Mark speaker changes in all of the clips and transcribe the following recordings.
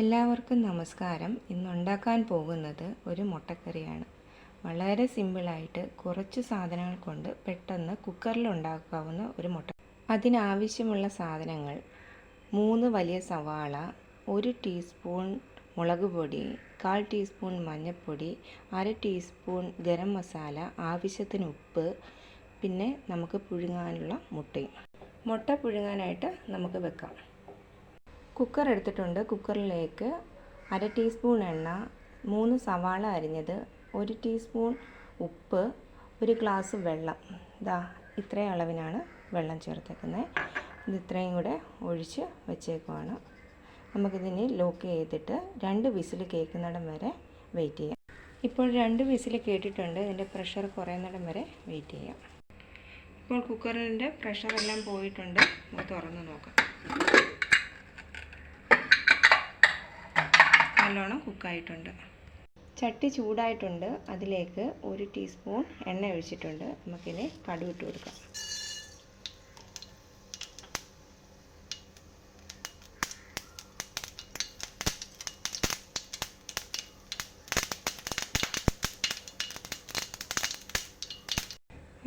Speaker 1: എല്ലാവർക്കും നമസ്കാരം. ഇന്ന് ഉണ്ടാക്കാൻ പോകുന്നത് ഒരു മുട്ടക്കറിയാണ്. വളരെ സിമ്പിളായിട്ട് കുറച്ച് സാധനങ്ങൾ കൊണ്ട് പെട്ടെന്ന് കുക്കറിൽ ഉണ്ടാക്കാവുന്ന ഒരു മുട്ട അതിനാവശ്യമുള്ള സാധനങ്ങൾ മൂന്ന് വലിയ സവാള ഒരു ടീസ്പൂൺ മുളക് പൊടി കാൽ ടീസ്പൂൺ മഞ്ഞൾപ്പൊടി അര ടീസ്പൂൺ ഗരം മസാല ആവശ്യത്തിന് ഉപ്പ് പിന്നെ നമുക്ക് പുഴുങ്ങാനുള്ള മുട്ടയും. മുട്ട പുഴുങ്ങാനായിട്ട് നമുക്ക് വെക്കാം. കുക്കർ എടുത്തിട്ടുണ്ട്. കുക്കറിലേക്ക് അര ടീസ്പൂൺ എണ്ണ മൂന്ന് സവാള അരിഞ്ഞത് ഒരു ടീസ്പൂൺ ഉപ്പ് ഒരു ഗ്ലാസ് വെള്ളം. ഇതാ ഇത്രയും അളവിനാണ് വെള്ളം ചേർത്തേക്കുന്നത്. ഇത് ഇത്രയും കൂടെ ഒഴിച്ച് വെച്ചേക്കുവാണ്. നമുക്കിതിനെ ലോക്ക് ചെയ്തിട്ട് രണ്ട് വിസിൽ കേൾക്കുന്നിടം വരെ വെയിറ്റ് ചെയ്യാം. ഇപ്പോൾ രണ്ട് വിസിൽ കേട്ടിട്ടുണ്ട്. ഇതിന്റെ പ്രഷർ കുറയുന്നിടം വരെ വെയിറ്റ് ചെയ്യാം. ഇപ്പോൾ കുക്കറിന്റെ പ്രഷറെല്ലാം പോയിട്ടുണ്ട്. നമുക്ക് തുറന്ന് നോക്കാം. കുക്കായിട്ടുണ്ട്. ചട്ടി ചൂടായിട്ടുണ്ട്. അതിലേക്ക് ഒരു ടീസ്പൂൺ എണ്ണ ഒഴിച്ചിട്ടുണ്ട്. നമുക്കിനി കടുക് ഇട്ട് കൊടുക്കാം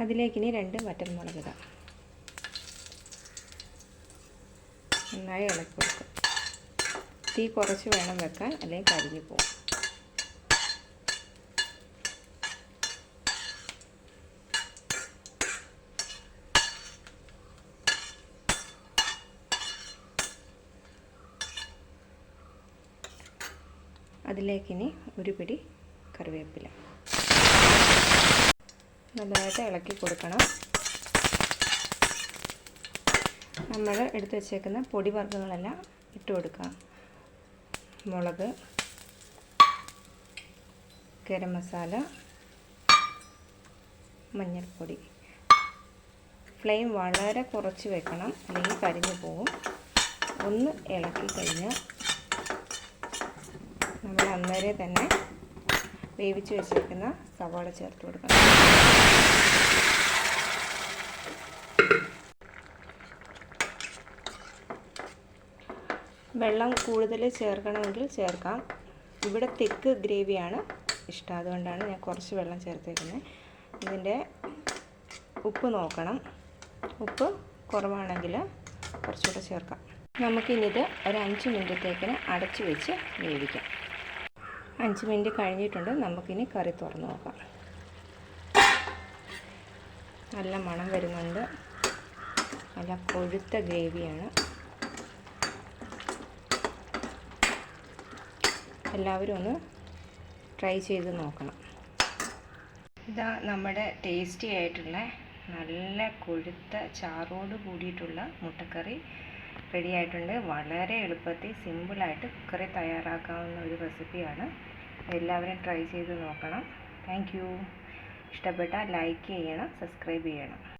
Speaker 1: അതിലേക്കിനി രണ്ട് വറ്റൽമുളക് ഇടാം. നന്നായി ഇളക്കി കൊടുക്കും. തീ കുറച്ച് വേണം വെക്കാൻ അല്ലെങ്കിൽ കരിഞ്ഞു പോകും. അതിലേക്കിനി ഒരു പിടി കറിവേപ്പില. നല്ലതായിട്ട് ഇളക്കി കൊടുക്കണം. നമ്മൾ എടുത്ത് വെച്ചേക്കുന്ന പൊടി വർഗങ്ങളെല്ലാം ഇട്ട് കൊടുക്കാം. മുളക് ഗരം മസാല മഞ്ഞൾപ്പൊടി. ഫ്ലെയിം വളരെ കുറച്ച് വെക്കണം അല്ലെങ്കിൽ കരിഞ്ഞു പോകും ഒന്ന് ഇളക്കി കഴിഞ്ഞാൽ നമ്മൾ അന്നേരം തന്നെ വേവിച്ച് വെച്ചിരിക്കുന്ന സവാള ചേർത്ത് കൊടുക്കണം. വെള്ളം കൂടുതൽ ചേർക്കണമെങ്കിൽ ചേർക്കാം. ഇവിടെ തെക്ക് ഗ്രേവിയാണ്. ഇഷ്ടം. അതുകൊണ്ടാണ് ഞാൻ കുറച്ച് വെള്ളം ചേർത്തേക്കുന്നത്. ഇതിന്റെ ഉപ്പ് നോക്കണം. ഉപ്പ് കുറവാണെങ്കിൽ കുറച്ചുകൂടെ ചേർക്കാം. നമുക്കിനിത് ഒരു അഞ്ച് മിനിറ്റത്തേക്കിന് അടച്ച് വെച്ച് വേവിക്കാം. അഞ്ച് മിനിറ്റ് കഴിഞ്ഞിട്ടുണ്ട്. നമുക്കിനി കറി തുറന്ന് നോക്കാം. നല്ല മണം വരുന്നുണ്ട്. നല്ല കൊഴുത്ത ഗ്രേവിയാണ്. എല്ലാവരും ഒന്ന് ട്രൈ ചെയ്ത് നോക്കണം. ഇതാ നമ്മുടെ ടേസ്റ്റി ആയിട്ടുള്ള നല്ല കൊഴുത്ത ചാറോട് കൂടിയിട്ടുള്ള മുട്ടക്കറി റെഡി ആയിട്ടുണ്ട്. വളരെ എളുപ്പത്തിൽ സിമ്പിളായിട്ട് കുക്കറി തയ്യാറാക്കാവുന്ന ഒരു റെസിപ്പിയാണ് എല്ലാവരും ട്രൈ ചെയ്ത് നോക്കണം. താങ്ക് ഇഷ്ടപ്പെട്ടാൽ ലൈക്ക് ചെയ്യണം സബ്സ്ക്രൈബ് ചെയ്യണം.